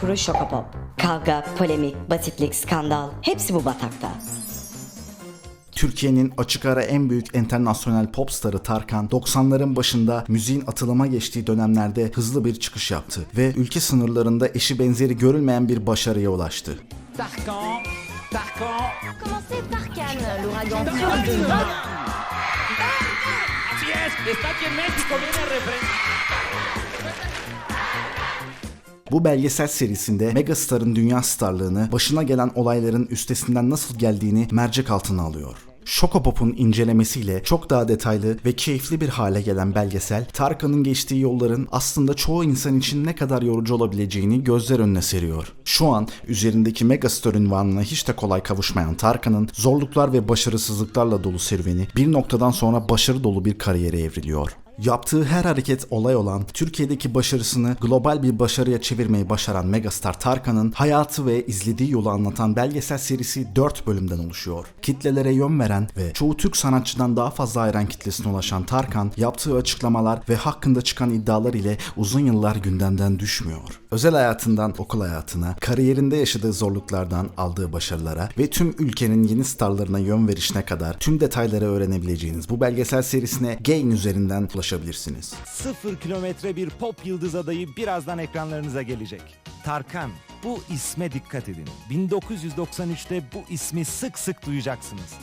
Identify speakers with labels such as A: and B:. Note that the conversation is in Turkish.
A: gururu Şokopop. Kavga, polemik, basitlik, skandal hepsi bu batakta.
B: Türkiye'nin açık ara en büyük internasyonel pop starı Tarkan 90'ların başında müziğin atılıma geçtiği dönemlerde hızlı bir çıkış yaptı ve ülke sınırlarında eşi benzeri görülmeyen bir başarıya ulaştı.
C: Tarkan, Tarkan.
D: Commencez
B: Bu belgesel serisinde Megastar'ın dünya starlığını, başına gelen olayların üstesinden nasıl geldiğini mercek altına alıyor. Şokopop'un incelemesiyle çok daha detaylı ve keyifli bir hale gelen belgesel, Tarkan'ın geçtiği yolların aslında çoğu insan için ne kadar yorucu olabileceğini gözler önüne seriyor. Şu an üzerindeki Megastar ünvanına hiç de kolay kavuşmayan Tarkan'ın zorluklar ve başarısızlıklarla dolu serüveni bir noktadan sonra başarı dolu bir kariyere evriliyor. Yaptığı her hareket olay olan, Türkiye'deki başarısını global bir başarıya çevirmeyi başaran megastar Tarkan'ın hayatı ve izlediği yolu anlatan belgesel serisi 4 bölümden oluşuyor. Kitlelere yön veren ve çoğu Türk sanatçıdan daha fazla hayran kitlesine ulaşan Tarkan, yaptığı açıklamalar ve hakkında çıkan iddialar ile uzun yıllar gündemden düşmüyor. Özel hayatından okul hayatına, kariyerinde yaşadığı zorluklardan aldığı başarılara ve tüm ülkenin yeni starlarına yön verişine kadar tüm detayları öğrenebileceğiniz bu belgesel serisine Gain üzerinden ulaşabilirsiniz.
E: Sıfır kilometre bir pop yıldız adayı birazdan ekranlarınıza gelecek. Tarkan. Bu isme dikkat edin. 1993'te bu ismi sık sık duyacaksınız.